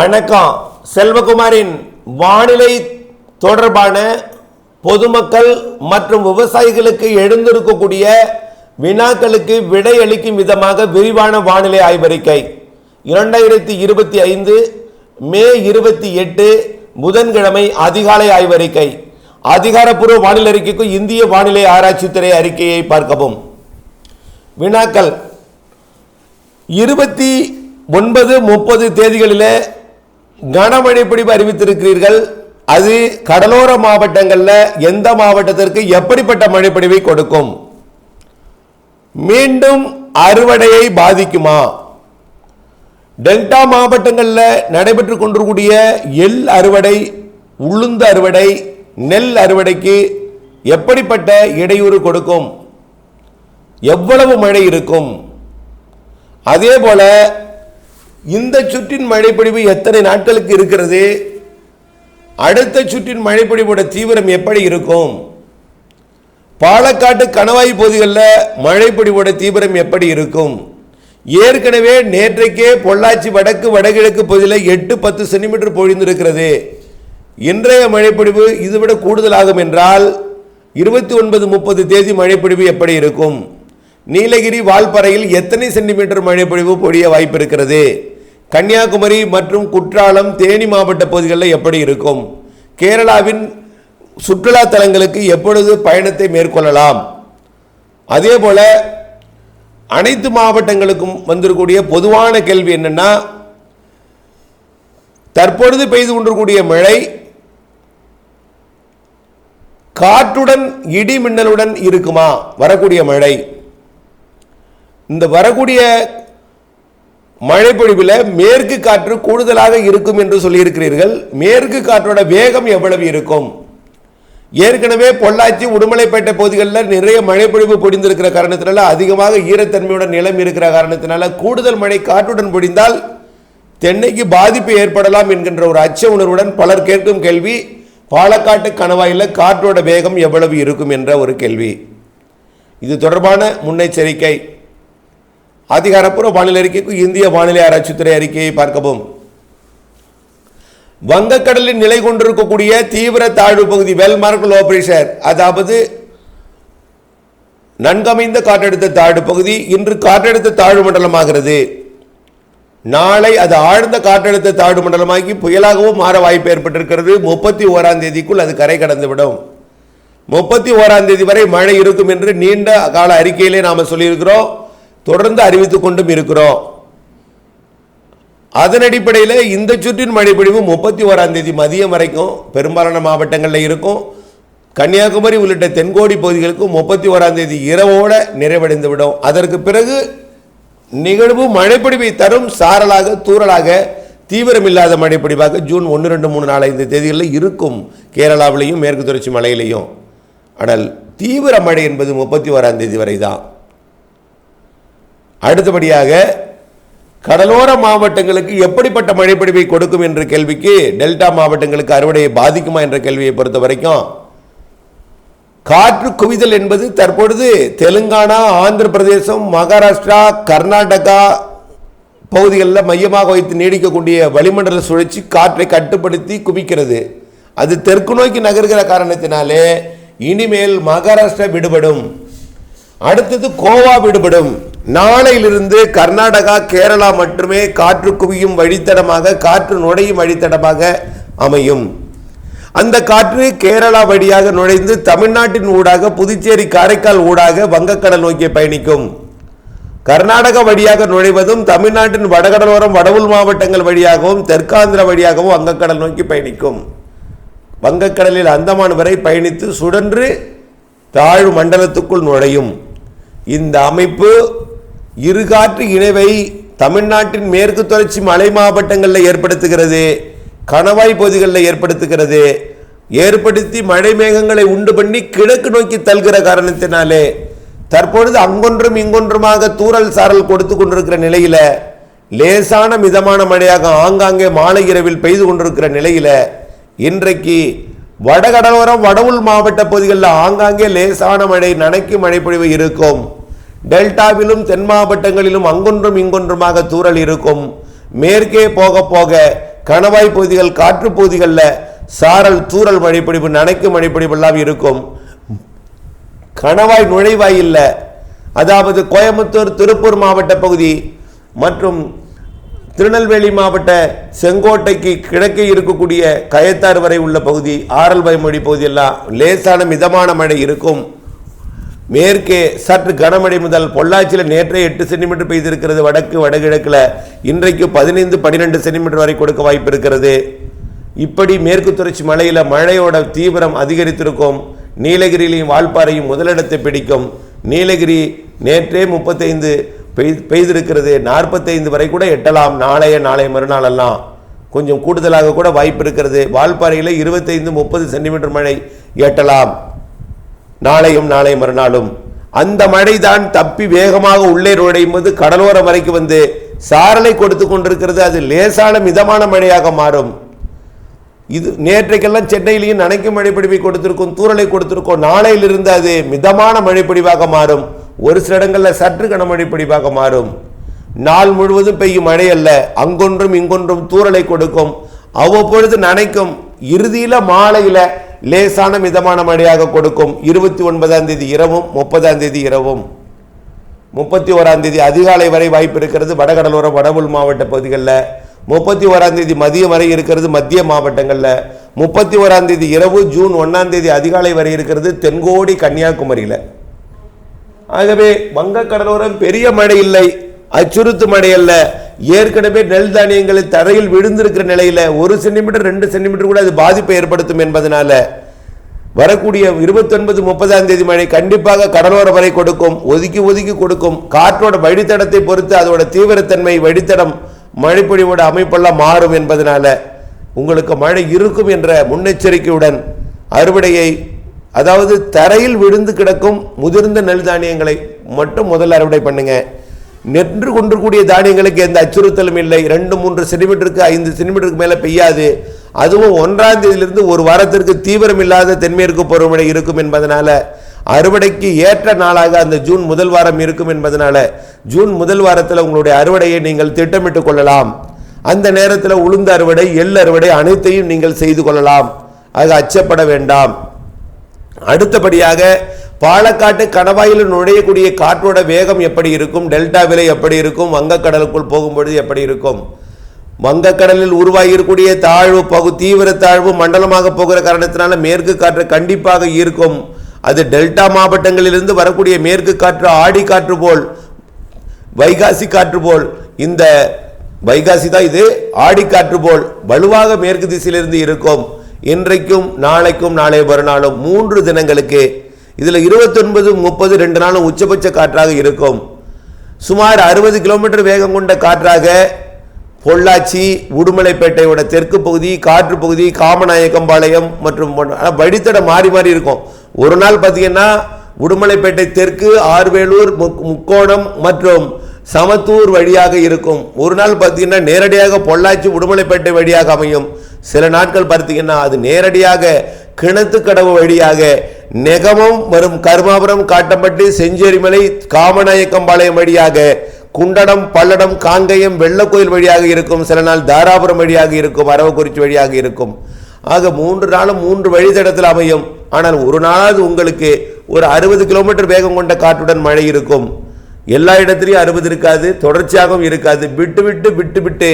வணக்கம். செல்வகுமாரின் வானிலை தொடர்பான பொதுமக்கள் மற்றும் விவசாயிகளுக்கு எழுந்திருக்கக்கூடிய வினாக்களுக்கு விடையளிக்கும் விதமாக விரிவான வானிலை ஆய்வறிக்கை. இரண்டாயிரத்தி இருபத்தி ஐந்து மே இருபத்தி எட்டு புதன்கிழமை அதிகாலை ஆய்வறிக்கை. அதிகாரப்பூர்வ வானிலை அறிக்கைக்கு இந்திய வானிலை ஆராய்ச்சித்துறை அறிக்கையை பார்க்கவும். வினாக்கள். இருபத்தி ஒன்பது முப்பது தேதிகளில் கனமழை பிடிப்பு அறிவித்திருக்கிறீர்கள். அது கடலோர மாவட்டங்களில் எந்த மாவட்டத்திற்கு எப்படிப்பட்ட மழைப்பொழிவை கொடுக்கும்? மீண்டும் அறுவடையை பாதிக்குமா? டெல்டா மாவட்டங்களில் நடைபெற்று கொண்டிருக்கூடிய எள் அறுவடை உளுந்து அறுவடை நெல் அறுவடைக்கு எப்படிப்பட்ட இடையூறு கொடுக்கும்? எவ்வளவு மழை இருக்கும்? அதே போல இந்த சுற்றின் மழைப்பொழிவு எத்தனை நாட்களுக்கு இருக்கிறது? அடுத்த சுற்றின் மழைப்பொழிவோட தீவிரம் எப்படி இருக்கும்? பாலக்காட்டு கணவாய் பகுதிகளில் மழைப்பொழிவோட தீவிரம் எப்படி இருக்கும்? ஏற்கனவே நேற்றைக்கே பொள்ளாச்சி வடக்கு வடகிழக்கு பகுதியில் எட்டு பத்து சென்டிமீட்டர் பொழிந்திருக்கிறது. இன்றைய மழைப்பொழிவு இதுவிட கூடுதலாகும் என்றால் இருபத்தி ஒன்பது முப்பது தேதி மழைப்பொழிவு எப்படி இருக்கும்? நீலகிரி வால்பறையில் எத்தனை சென்டிமீட்டர் மழைப்பொழிவு பொழிய வாய்ப்பு இருக்கிறது? கன்னியாகுமரி மற்றும் குற்றாலம் தேனி மாவட்ட பகுதிகளில் எப்படி இருக்கும்? கேரளாவின் சுற்றுலா தலங்களுக்கு எப்பொழுது பயணத்தை மேற்கொள்ளலாம்? அதே போல அனைத்து மாவட்டங்களுக்கும் வந்திருக்கூடிய பொதுவான கேள்வி என்னென்னா தற்பொழுது பெய்து கொண்டிருக்கூடிய மழை காற்றுடன் இடி மின்னலுடன் இருக்குமா? வரக்கூடிய மழை. இந்த வரக்கூடிய மழைப்பொழிவில் மேற்கு காற்று கூடுதலாக இருக்கும் என்று சொல்லியிருக்கிறீர்கள். மேற்கு காற்றோட வேகம் எவ்வளவு இருக்கும்? ஏற்கனவே பொள்ளாச்சி உடுமலைப்பேட்டை பகுதிகளில் நிறைய மழைப்பொழிவு பொடிந்திருக்கிற காரணத்தினால அதிகமாக ஈரத்தன்மையுடன் நிலம் இருக்கிற காரணத்தினால கூடுதல் மழை காற்றுடன் பொடிந்தால் தென்னைக்கு பாதிப்பு ஏற்படலாம் என்கின்ற ஒரு அச்ச உணர்வுடன் பலர் கேட்கும் கேள்வி பாலக்காட்டு கணவாயில் காற்றோட வேகம் எவ்வளவு இருக்கும் என்ற ஒரு கேள்வி. இது தொடர்பான முன்னெச்சரிக்கை. அதிகாரப்பூர்வ வானிலை அறிக்கைக்கு இந்திய வானிலை ஆராய்ச்சித்துறை அறிக்கையை பார்க்கவும். வங்கக்கடலில் நிலை கொண்டிருக்கக்கூடிய தீவிர தாழ்வு பகுதி வெல்மார்க் லோ பிரஷர் அதாவது நன்கமைந்த காற்றழுத்த தாழ்வு பகுதி இன்று காற்றழுத்த தாழ்வு மண்டலமாகிறது. நாளை அது ஆழ்ந்த காற்றழுத்த தாழ்வு மண்டலமாகி புயலாகவும் மாற வாய்ப்பு ஏற்பட்டிருக்கிறது. முப்பத்தி ஓராம் தேதிக்குள் அது கரை கடந்துவிடும். முப்பத்தி ஓராம் தேதி வரை மழை இருக்கும் என்று நீண்ட கால அறிக்கையிலே நாம சொல்லியிருக்கிறோம். தொடர்ந்து அறிவித்துக் கொண்டும் இருக்கிறோம். அதன் அடிப்படையில் இந்த சுற்றின் மழைப்பொழிவு முப்பத்தி ஓராம் தேதி மதியம் வரைக்கும் பெரும்பாலான மாவட்டங்களில் இருக்கும். கன்னியாகுமரி உள்ளிட்ட தென்கோடி பகுதிகளுக்கு முப்பத்தி ஓராம் தேதி இரவோட நிறைவடைந்து விடும் அதற்கு பிறகு நிகழ்வு மழைப்பொழிவை தரும் சாரலாக தூறலாக தீவிரமில்லாத மழைப்பொழிவாக ஜூன் ஒன்று ரெண்டு மூணு நாலு ஐந்து தேதிகளில் இருக்கும் கேரளாவிலையும் மேற்கு தொடர்ச்சி மலையிலையும். ஆனால் தீவிர மழை என்பது முப்பத்தி ஓராம் தேதி வரை தான் அடுத்தபடியாக கடலோர மாவட்டங்களுக்கு எப்படிப்பட்ட மழைப்பொழிவை கொடுக்கும் என்ற கேள்விக்கு டெல்டா மாவட்டங்களுக்கு அறுவடையை பாதிக்குமா என்ற கேள்வியை பொறுத்த வரைக்கும் காற்று குவிதல் என்பது தற்பொழுது தெலுங்கானா ஆந்திர பிரதேசம் மகாராஷ்டிரா கர்நாடகா பகுதிகளில் மையமாக வைத்து நீடிக்கக்கூடிய வளிமண்டல சுழற்சி காற்றை கட்டுப்படுத்தி குவிக்கிறது. அது தெற்கு நோக்கி நகர்கிற காரணத்தினாலே இனிமேல் மகாராஷ்டிரா விடுபடும். அடுத்தது கோவா விடுபடும். நாளையிலிருந்து கர்நாடகா கேரளா மட்டுமே காற்று குவியும் வழித்தடமாக காற்று நுழையும் வழித்தடமாக அமையும். அந்த காற்று கேரளா வழியாக நுழைந்து தமிழ்நாட்டின் ஊடாக புதுச்சேரி காரைக்கால் ஊடாக வங்கக்கடல் நோக்கி பயணிக்கும். கர்நாடகா வழியாக நுழைவதும் தமிழ்நாட்டின் வடகடலோரம் வடவுள் மாவட்டங்கள் வழியாகவும் தெற்காந்திர வழியாகவும் வங்கக்கடல் நோக்கி பயணிக்கும். வங்கக்கடலில் அந்தமான் வரை பயணித்து சுழன்று தாழ்வு மண்டலத்துக்குள் நுழையும். இந்த அமைப்பு இருகாற்று இணைவை தமிழ்நாட்டின் மேற்கு தொடர்ச்சி மலை மாவட்டங்களில் ஏற்படுத்துகிறது கணவாய் பகுதிகளில் ஏற்படுத்துகிறது. ஏற்படுத்தி மழை மேகங்களை உண்டு பண்ணி கிழக்கு நோக்கி தள்ளுகிற காரணத்தினாலே தற்பொழுது அங்கொன்றும் இங்கொன்றுமாக தூறல் சாரல் கொடுத்து கொண்டிருக்கிற நிலையில் லேசான மிதமான மழையாக ஆங்காங்கே மாலை இரவில் பெய்து கொண்டிருக்கிற நிலையில் இன்றைக்கு வடகடலோரம் வடவுள் மாவட்ட பகுதிகளில் ஆங்காங்கே லேசான மழை நனைக்கு மழைப்பொழிவு இருக்கும். டெல்டாவிலும் தென் மாவட்டங்களிலும் அங்கொன்றும் இங்கொன்றுமாக தூரல் இருக்கும். மேற்கே போக போக கணவாய் பகுதிகள் காற்று பகுதிகளில் சாரல் தூரல் மழைப்பிடிப்பு நனைக்கும் மழைப்பிடிப்பு எல்லாம் இருக்கும். கணவாய் நுழைவாயில்ல. அதாவது கோயம்புத்தூர் திருப்பூர் மாவட்ட பகுதி மற்றும் திருநெல்வேலி மாவட்ட செங்கோட்டைக்கு கிழக்கே இருக்கக்கூடிய கயத்தாறு வரை உள்ள பகுதி ஆரல்வாய் மொழி பகுதியெல்லாம் லேசான மிதமான மழை இருக்கும். மேற்கே சற்று கனமழை முதல் பொள்ளாச்சியில் நேற்றே எட்டு சென்டிமீட்டர் பெய்திருக்கிறது. வடக்கு வடகிழக்கில் இன்றைக்கு பதினைந்து பன்னிரெண்டு சென்டிமீட்டர் வரை கொடுக்க வாய்ப்பு இருக்கிறது. இப்படி மேற்கு தொடர்ச்சி மலையில் மழையோட தீவிரம் அதிகரித்திருக்கும். நீலகிரியிலையும் வால்பாறையும் முதலிடத்தை பிடிக்கும். நீலகிரி நேற்றே முப்பத்தைந்து பெய் பெய்திருக்கிறது. நாற்பத்தைந்து வரை கூட எட்டலாம். நாளைய நாளை மறுநாள் எல்லாம். கொஞ்சம் கூடுதலாக கூட வாய்ப்பு இருக்கிறது. வால்பாறையில் இருபத்தைந்து முப்பது சென்டிமீட்டர் மழை எட்டலாம். நாளையும் நாளை மறுநாளும். அந்த மழைதான் தப்பி வேகமாக உள்ளே நுழையும் போது கடலோரம் வரைக்கும் வந்து சாரலை கொடுத்து கொண்டிருக்கிறது. அது லேசான மிதமான மழையாக மாறும். இது நேற்றைக்கெல்லாம் சென்னையிலையும் நனைக்கும் மழைப்பிடிவை கொடுத்திருக்கும் தூறலை கொடுத்திருக்கோம். நாளையிலிருந்து அது மிதமான மழைப்பிடிவாக மாறும். ஒரு சில இடங்களில் சற்று கனமழை பிடிவாக மாறும். நாள் முழுவதும் பெய்யும் மழை அல்ல அங்கொன்றும் இங்கொன்றும் தூறலை கொடுக்கும். அவ்வப்பொழுது நனைக்கும். இறுதியில் மாலையில் லேசான மிதமான மழையாக கொடுக்கும் இருபத்தி ஒன்பதாம் தேதி இரவும் முப்பதாம் தேதி இரவும். முப்பத்தி ஓராம் தேதி அதிகாலை வரை வாய்ப்பு இருக்கிறது வடகடலோர வடவுள் மாவட்ட பகுதிகளில். முப்பத்தி ஓராம் தேதி மதியம் வரை இருக்கிறது மத்திய மாவட்டங்களில். முப்பத்தி ஓராம் தேதி இரவு ஜூன் ஒன்றாம் தேதி அதிகாலை வரை இருக்கிறது தென்கோடி கன்னியாகுமரியில். ஆகவே வங்கக்கடலோரம் பெரிய மழை இல்லை. அச்சுறுத்து அடையல்ல ஏற்கனவே நெல் தானியங்களை தரையில் விழுந்திருக்கிற நிலையில ஒரு சென்டிமீட்டர் ரெண்டு சென்டிமீட்டர் கூட அது பாதிப்பை ஏற்படுத்தும் என்பதனால வரக்கூடிய இருபத்தொன்பது முப்பதாம் தேதி மழை கண்டிப்பாக கடலோர வரை கொடுக்கும். ஒதுக்கி ஒதுக்கி கொடுக்கும். காற்றோட வழித்தடத்தை பொறுத்து அதோட தீவிரத்தன்மை வழித்தடம் மழைப்பொழிவோட அமைப்பெல்லாம் மாறும் என்பதனால உங்களுக்கு மழை இருக்கும் என்ற முன்னெச்சரிக்கையுடன் அறுவடையை அதாவது தரையில் விழுந்து கிடக்கும் முதிர்ந்த நெல் தானியங்களை மட்டும் முதல்ல அறுவடை பண்ணுங்கள் நின்று கொண்டிருக்கூடிய தானியங்களுக்கு எந்த அச்சுறுத்தலும் இல்லை. ரெண்டு மூன்று சென்டிமீட்டருக்கு ஐந்து சென்டிமீட்டருக்கு மேலே பெய்யாது. அதுவும் ஒன்றாம் தேதியிலிருந்து ஒரு வாரத்திற்கு தீவிரம் இல்லாத தென்மேற்கு பருவமழை இருக்கும் என்பதனால அறுவடைக்கு ஏற்ற நாளாக அந்த ஜூன் முதல் வாரம் இருக்கும் என்பதனால ஜூன் முதல் வாரத்தில் உங்களுடைய அறுவடையை நீங்கள் திட்டமிட்டுக் கொள்ளலாம். அந்த நேரத்தில் உளுந்த அறுவடை எள் அறுவடை அனைத்தையும் நீங்கள் செய்து கொள்ளலாம். அது அச்சப்பட வேண்டாம். அடுத்தபடியாக பாலக்காட்டு கணவாயில் நுழையக்கூடிய காற்றோட வேகம் எப்படி இருக்கும்? டெல்டா விலை எப்படி இருக்கும்? வங்கக்கடலுக்குள் போகும்பொழுது எப்படி இருக்கும்? வங்கக்கடலில் உருவாகியிருக்கூடிய தாழ்வு பகு தீவிர தாழ்வு மண்டலமாக போகிற காரணத்தினால மேற்கு காற்று கண்டிப்பாக ஈர்க்கும். அது டெல்டா மாவட்டங்களிலிருந்து வரக்கூடிய மேற்கு காற்று ஆடி காற்று போல் வைகாசி காற்று போல் இந்த வைகாசி தான் இது ஆடி காற்று போல் வலுவாக மேற்கு திசையிலிருந்து இருக்கும். இன்றைக்கும் நாளைக்கும் நாளை மறுநாளும் மூன்று தினங்களுக்கு இதில் இருபத்தொன்பது முப்பது ரெண்டு நாளும் உச்சபட்ச காற்றாக இருக்கும். சுமார் அறுபது கிலோமீட்டர் வேகம் கொண்ட காற்றாக பொள்ளாச்சி உடுமலைப்பேட்டையோட தெற்கு பகுதி காற்று பகுதி காமநாயக்கம்பாளையம் மற்றும் பொன்- வழித்தடம் மாறி மாறி இருக்கும். ஒரு நாள் பார்த்தீங்கன்னா உடுமலைப்பேட்டை தெற்கு ஆர்வேலூர் முக்- முக்கோணம் மற்றும் சமத்தூர் வழியாக இருக்கும். ஒரு நாள் பார்த்தீங்கன்னா நேரடியாக பொள்ளாச்சி உடுமலைப்பேட்டை வழியாக அமையும். சில நாட்கள் பார்த்தீங்கன்னா அது நேரடியாக கிணத்துக்கடவு வழியாக நெகமம் வரும் கருமாபுரம் காட்டப்பட்டு செஞ்சேரிமலை காமநாயக்கம்பாளையம் வழியாக குண்டடம் பல்லடம் காங்கயம் வெள்ளக்கோயில் வழியாக இருக்கும் சில நாள் தாராபுரம் வழியாக இருக்கும் அரவக்குறிச்சி வழியாக இருக்கும். ஆக மூன்று நாளும் மூன்று வழித்தடத்தில் அமையும். ஆனால் ஒரு நாளாவது உங்களுக்கு ஒரு அறுபது கிலோமீட்டர் வேகம் கொண்ட காற்றுடன் மழை இருக்கும். எல்லா இடத்துலையும் அறுபது இருக்காது தொடர்ச்சியாகவும் இருக்காது. விட்டு விட்டு விட்டு விட்டு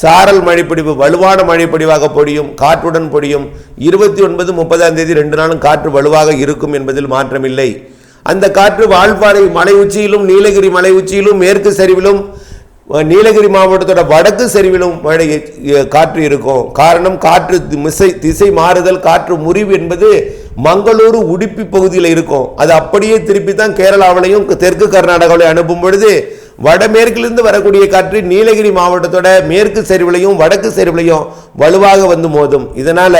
சாரல் மழைப்பொழிவு வலுவான மழைப்பிடிவாக பொடியும் காற்றுடன் பொடியும். இருபத்தி ஒன்பது முப்பதாம் தேதி ரெண்டு நாளும் காற்று வலுவாக இருக்கும் என்பதில் மாற்றமில்லை. அந்த காற்று வால்பாறை மலை உச்சியிலும் நீலகிரி மலை உச்சியிலும் மேற்கு சரிவிலும் நீலகிரி மாவட்டத்தோட வடக்கு சரிவிலும் மழை காற்று இருக்கும். காரணம் காற்று திசை திசை மாறுதல் காற்று முறிவு என்பது மங்களூரு உடுப்பி பகுதியில் இருக்கும். அது அப்படியே திருப்பி தான் கேரளாவிலையும் தெற்கு கர்நாடகாவிலையும் அனுப்பும் பொழுது வடமேற்கிலிருந்து வரக்கூடிய காற்று நீலகிரி மாவட்டத்தோட மேற்கு சரிவிலையும் வடக்கு சரிவிலையும் வலுவாக வந்து மோதும். இதனால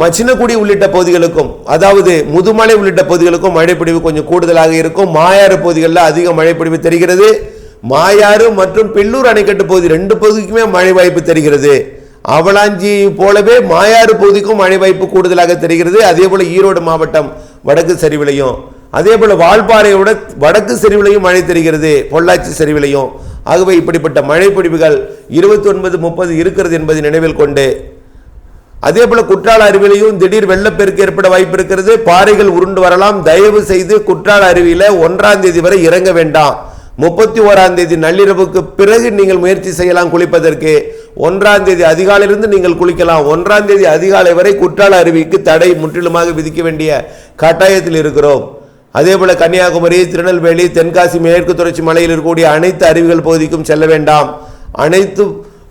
மச்சினக்குடி உள்ளிட்ட பகுதிகளுக்கும் அதாவது முதுமலை உள்ளிட்ட பகுதிகளுக்கும் மழைப்பொழிவு கொஞ்சம் கூடுதலாக இருக்கும். மாயாறு பகுதிகளில் அதிக மழைப்பொழிவு தெரிகிறது. மாயாறு மற்றும் பில்லூர் அணைக்கட்டு பகுதி ரெண்டு பகுதிக்குமே மழை வாய்ப்பு தெரிகிறது. அவலாஞ்சி போலவே மாயாறு பகுதிக்கும் மழை வாய்ப்பு கூடுதலாக தெரிகிறது. அதே போல ஈரோடு மாவட்டம் வடக்கு சரிவிலையும் அதே போல வால்பாறையோட வடக்கு சரிவிலையும் மழை தெரிகிறது பொள்ளாச்சி சரிவிலையும் ஆகவே இப்படிப்பட்ட மழைப்பிடிப்புகள் இருபத்தி ஒன்பது முப்பது இருக்கிறது என்பதை நினைவில் கொண்டு அதே போல குற்றால அருவியிலையும் திடீர் வெள்ளப்பெருக்கு ஏற்பட வாய்ப்பு இருக்கிறது. பாறைகள் உருண்டு வரலாம். தயவு செய்து குற்றால அருவியில ஒன்றாம் தேதி வரை இறங்க வேண்டாம். முப்பத்தி ஓராம் தேதி நள்ளிரவுக்கு பிறகு நீங்கள் முயற்சி செய்யலாம் குளிப்பதற்கு. ஒன்றாம் தேதி அதிகாலையிலிருந்து நீங்கள் குளிக்கலாம். ஒன்றாம் தேதி அதிகாலை வரை குற்றால அருவிக்கு தடை முற்றிலுமாக விதிக்க வேண்டிய கட்டாயத்தில் இருக்கிறோம். அதே போல கன்னியாகுமரி திருநெல்வேலி தென்காசி மேற்கு தொடர்ச்சி மலையில் இருக்கக்கூடிய அனைத்து அருவிகள் பகுதிக்கும் செல்ல வேண்டாம். அனைத்து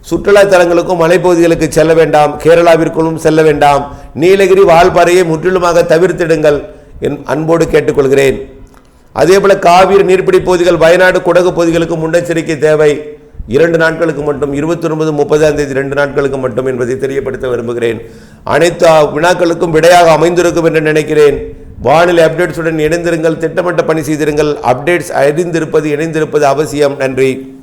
சுற்றுலா தலங்களுக்கும் மலைப்பகுதிகளுக்கு செல்ல வேண்டாம். கேரளாவிற்குள்ளும் செல்ல வேண்டாம். நீலகிரி வால்பாறையை முற்றிலுமாக தவிர்த்திடுங்கள் என் அன்போடு கேட்டுக்கொள்கிறேன். அதே போல காவிரி நீர்பிடி பகுதிகள் வயநாடு குடகு பகுதிகளுக்கு முன்னெச்சரிக்கை தேவை. இரண்டு நாட்களுக்கு மட்டும் இருபத்தி ஒன்பது முப்பதாம் தேதி ரெண்டு நாட்களுக்கு மட்டும் என்பதை தெரியப்படுத்த விரும்புகிறேன். அனைத்து வினாக்களுக்கும் விடையாக அமைந்திருக்கும் என்று நினைக்கிறேன். வானிலை அப்டேட்ஸுடன் இணைந்திருங்கள். திட்டமிட்ட பணி செய்திருங்கள். அப்டேட்ஸ் அறிந்திருப்பது இணைந்திருப்பது அவசியம். நன்றி.